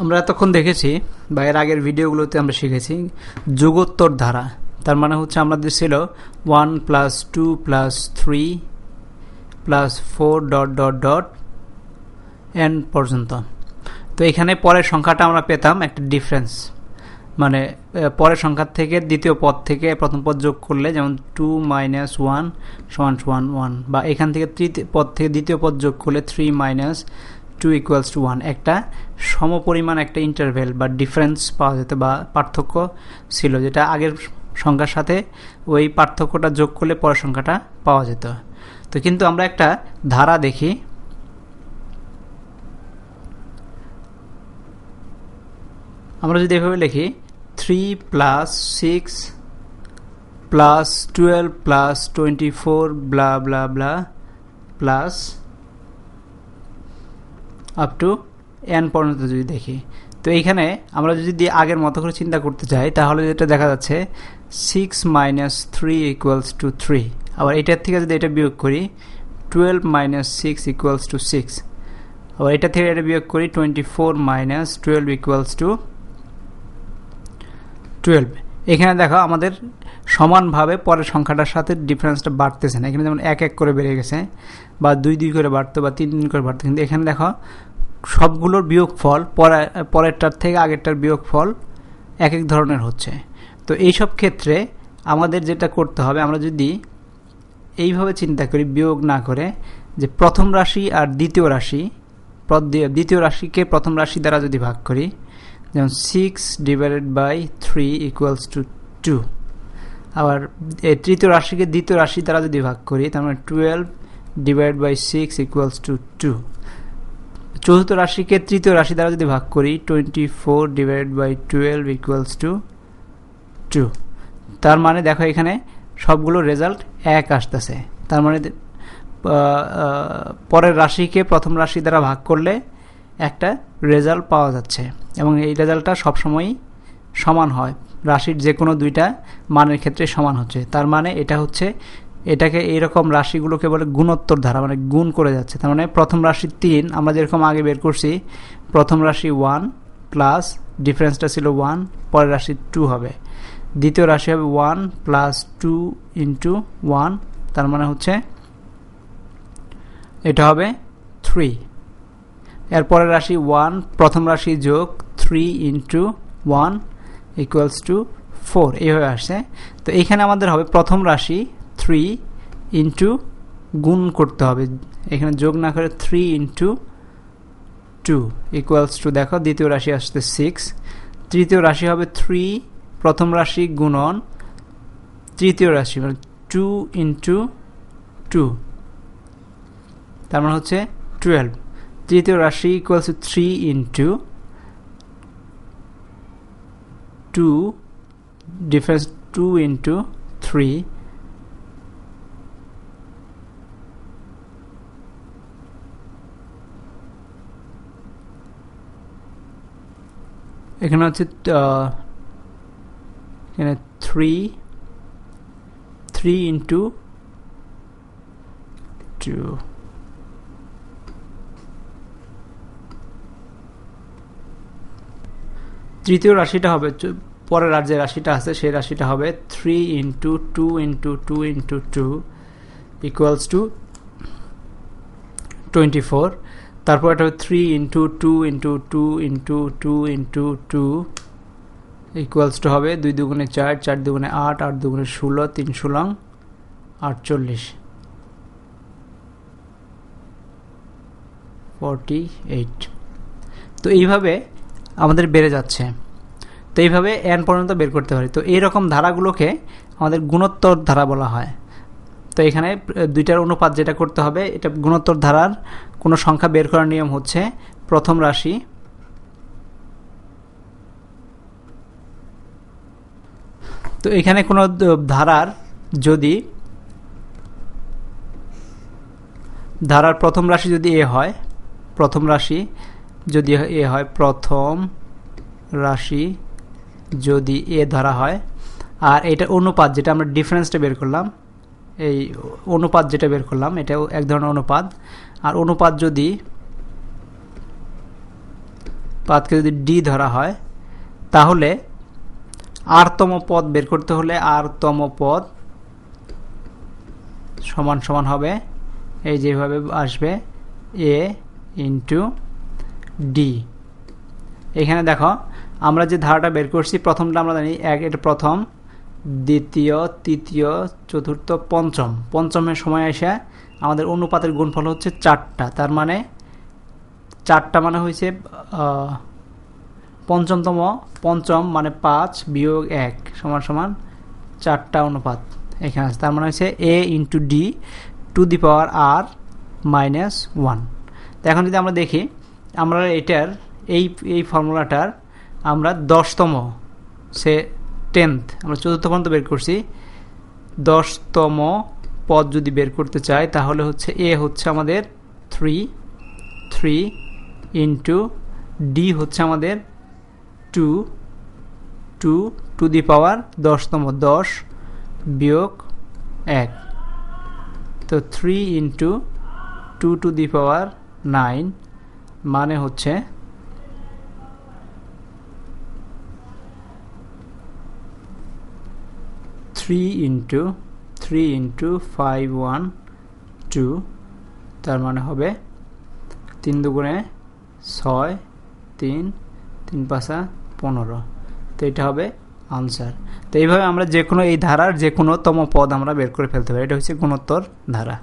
আমরা এতক্ষণ দেখেছি বা এর আগের ভিডিওগুলোতে আমরা শিখেছি যুগোত্তর ধারা তার মানে হচ্ছে আমাদের ছিল one plus two plus three plus four dot dot dot N পর্যন্ত। তো এখানে পরের সংখ্যাটা আমরা পেতাম একটা ডিফারেন্স মানে পরের সংখ্যার থেকে দ্বিতীয় পদ থেকে প্রথম পদ যোগ করলে যেমন টু মাইনাস ওয়ান সমান ওয়ান ওয়ান বা এখান থেকে তৃতীয় পদ থেকে দ্বিতীয় পদ যোগ করলে three minus two equals to one একটা সমপরিমাণ একটা ইন্টারভেল বা ডিফারেন্স পাওয়া যেত বা পার্থক্য ছিল, যেটা আগের সংখ্যার সাথে ওই পার্থক্যটা যোগ করলে পরের সংখ্যাটা পাওয়া যেত। তো কিন্তু আমরা একটা ধারা দেখি। আমরা যদি এভাবে লিখি three plus six plus twelve plus twenty four blah blah blah plus up to N পর্যন্ত যদি দেখি। তো এইখানে আমরা যদি আগের মতো করে চিন্তা করতে চাই তাহলে যেটা দেখা যাচ্ছে six minus three equals to three আবার এটার থেকে যদি এটা বিয়োগ করি twelve minus six equals to six আবার এটা থেকে এটা বিয়োগ করি twenty four minus twelve equals to twelve এখানে দেখো আমাদের সমানভাবে পরের সংখ্যাটার সাথে ডিফারেন্সটা বাড়তেছে না। এখানে যেমন এক এক করে বেড়ে গেছে, বা দুই দুই করে বাড়তো, বা তিন তিন করে বাড়তো। কিন্তু এখানে দেখো, সবগুলোর বিয়োগ ফল পরেরটার থেকে আগেরটার বিয়োগ ফল এক এক ধরনের হচ্ছে। তো এইসব ক্ষেত্রে আমাদের যেটা করতে হবে, আমরা যদি এইভাবে চিন্তা করি, বিয়োগ না করে, যে প্রথম রাশি আর দ্বিতীয় রাশি দ্বিতীয় রাশিকে প্রথম রাশি দ্বারা যদি ভাগ করি, যেমন six divided by three equals to two আবার তৃতীয় রাশিকে দ্বিতীয় রাশি দ্বারা যদি ভাগ করি, তার মানে twelve divide by six equals to two চতুর্থ রাশিকে তৃতীয় রাশি দ্বারা যদি ভাগ করি twenty four divide by twelve equals to two তার মানে দেখো এখানে সবগুলো রেজাল্ট এক আসতেছে। তার মানে পরের রাশিকে প্রথম রাশি দ্বারা ভাগ করলে একটা রেজাল্ট পাওয়া যাচ্ছে। এবং এই রেজাল্টটা সবসময়ই সমান হয়। রাশির যে কোনো দুইটা মানের ক্ষেত্রে সমান হচ্ছে। তার মানে এটা হচ্ছে, এটাকে এইরকম রাশিগুলোকে বলে গুণোত্তর ধারা মানে গুণ করে যাচ্ছে। তার মানে প্রথম রাশি তিন, আমরা যেরকম আগে বের করছি, প্রথম রাশি ওয়ান প্লাস ডিফারেন্সটা ছিল ওয়ান, পরের রাশি টু হবে। দ্বিতীয় রাশি হবে one plus two into one, তার মানে হচ্ছে এটা হবে থ্রি। এরপরের রাশি ওয়ান, প্রথম রাশি যোগ three into one equals to four এইভাবে আসছে। তো এইখানে আমাদের হবে প্রথম রাশি থ্রি ইন্টু গুণ করতে হবে। এখানে যোগ না করে three into two equals to দেখো, দ্বিতীয় রাশি আসছে সিক্স তৃতীয় রাশি হবে থ্রি প্রথম রাশি গুণন। তৃতীয় রাশি মানে টু ইন্টু টু তার মানে হচ্ছে টুয়েলভ তৃতীয় রাশি equals to three into two difference two into three এখানে হচ্ছে এখানে থ্রি থ্রি ইন্টু টু তৃতীয় রাশিটা হবে পরের আর যে রাশিটা আছে সেই রাশিটা হবে three into two into two into two equals to twenty four তারপর এটা হবে three into two into two into two into two equals to হবে দুই দুগুণে চার চার দুগুণে আট আট দুগুণে ষোলো, তিন ষোলং, আটচল্লিশ। ফর্টি এইট তো এইভাবে আমাদের বেড়ে যাচ্ছে। তো এইভাবে এন পর্যন্ত বের করতে পারি। তো এইরকম ধারাগুলোকে আমাদের গুণোত্তর ধারা বলা হয়। তো এখানে দুইটার অনুপাত যেটা করতে হবে, এটা গুণোত্তর ধারার কোনো সংখ্যা বের করার নিয়ম হচ্ছে প্রথম রাশি তো এখানে কোনো ধারার যদি ধারার প্রথম রাশি যদি এ হয়, প্রথম রাশি যদি এ হয় প্রথম রাশি, যদি এ ধরা হয়। আর এটা অনুপাত যেটা আমরা ডিফারেন্সটা বের করলাম, এই অনুপাত যেটা বের করলাম এটাও এক ধরনের অনুপাত। আর অনুপাত যদি পাদকে যদি ডি ধরা হয়, তাহলে আরতম পদ বের করতে হলে আরতম পদ সমান সমান হবে। এই যেভাবে আসবে এ ইন্টু ডি এখানে দেখো, আমরা যে ধারাটা বের করছি, প্রথমটা আমরা জানি এক, এটা প্রথম, দ্বিতীয়, তৃতীয়, চতুর্থ, পঞ্চম। পঞ্চমের সময় এসে আমাদের অনুপাতের গুণফল হচ্ছে চারটা। তার মানে চারটা মানে হয়েছে পঞ্চমতম, পঞ্চম মানে পাঁচ বিয়োগ এক, সমান সমান চারটা অনুপাত এখানে আছে। তার মানে হচ্ছে A into D to the power R minus one তো এখন যদি আমরা দেখি আমরা এটার, এই এই ফর্মুলাটার আমরা দশতম, সে টেন্থ আমরা চতুর্থ পর্যন্ত বের করছি। দশতম পদ যদি বের করতে চাই, তাহলে হচ্ছে এ হচ্ছে আমাদের থ্রি থ্রি ইন্টু ডি হচ্ছে আমাদের two two to the power দশতম, দশ বিয়োগ এক। তো three into two to the power nine মানে হচ্ছে three into three into five one two তার মানে হবে তিন দুগুণে ছয়, তিন তিন পাঁচা পনেরো। তো এটা হবে আনসার তো এইভাবে আমরা যে কোনো এই ধারার যে কোনো তম পদ আমরা বের করে ফেলতে পারি। এটা হচ্ছে গুণোত্তর ধারা।